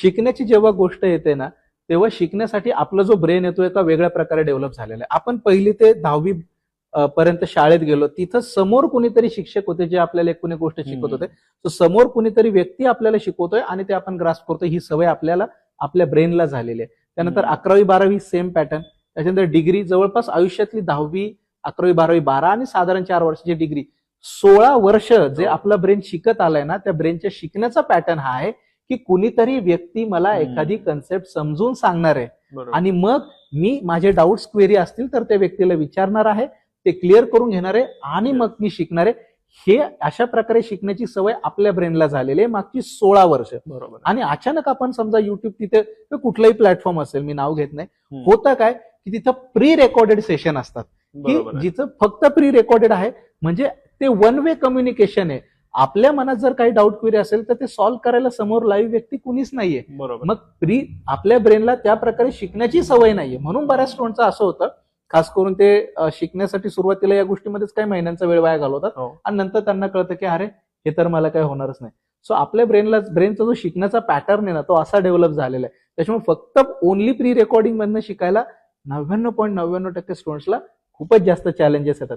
शिकण्याची जेव्हा गोष्ट येते ना तेव्हा शिकण्यासाठी आपला जो ब्रेन येतो एका वेगळ्या प्रकारे डेव्हलप झालेला आहे. आपण पहिली ते दहावी पर्यंत शाळेत गेलो तिथं समोर कुणीतरी शिक्षक होते जे आपल्याला एकूण एक गोष्ट शिकवत होते. तर समोर कुणीतरी व्यक्ती आपल्याला शिकवतोय आणि ते आपण ग्रास करतोय. ही सवय आपल्याला आपल्या ब्रेनला झालेली आहे. त्यानंतर. अकरावी बारावी सेम पॅटर्न त्याच्यानंतर डिग्री जवळपास आयुष्यातली दहावी अकरावी बारावी बारा आणि साधारण चार वर्षाची डिग्री सोळा वर्ष जे हो. आपला ब्रेन शिकत आलाय ना त्या ब्रेनच्या शिकण्याचा पॅटर्न हा आहे. की कुणीतरी व्यक्ती मला. एखादी कन्सेप्ट समजून सांगणार आहे. आणि मग मी माझे डाऊट्स क्वेरी असतील तर त्या व्यक्तीला विचारणार आहे ते क्लिअर करून घेणार आहे आणि मग मी शिकणार आहे. हे अशा प्रकारे शिकण्याची सवय आपल्या ब्रेनला झालेली आहे मागची सोळा वर्ष. बरोबर. आणि अचानक आपण समजा युट्यूब तिथे कुठलाही प्लॅटफॉर्म असेल मी नाव घेत नाही. होतं काय? की तिथं प्री रेकॉर्डेड सेशन असतात. की. जिथं फक्त प्री रेकॉर्डेड आहे म्हणजे ते वन वे कम्युनिकेशन आहे. आपल्या मनात जर काही डाऊट क्वेरी असेल तर ते सॉल्व्ह करायला समोर लाईव्ह व्यक्ती कुणीच नाहीये. बरोबर. मग प्री आपल्या ब्रेनला त्या प्रकारे शिकण्याची सवय नाहीये. म्हणून बऱ्याच स्टुडंटचं असं होतं खास करून ते शिकण्यासाठी सुरुवातीला या गोष्टीमध्येच काही महिन्यांचा वेळ वाया घालवतात. हो. आणि नंतर त्यांना कळतं की अरे हे तर मला काही होणारच नाही. सो आपल्या ब्रेनला ब्रेनचा जो शिकण्याचा पॅटर्न आहे ना तो असा डेव्हलप झालेला आहे. त्याच्यामुळे फक्त ओनली प्री रेकॉर्डिंग मधनं शिकायला नव्याण्णव पॉईंट नव्याण्णव टक्के स्टुडंट्सला खूपच जास्त चॅलेंजेस येतात.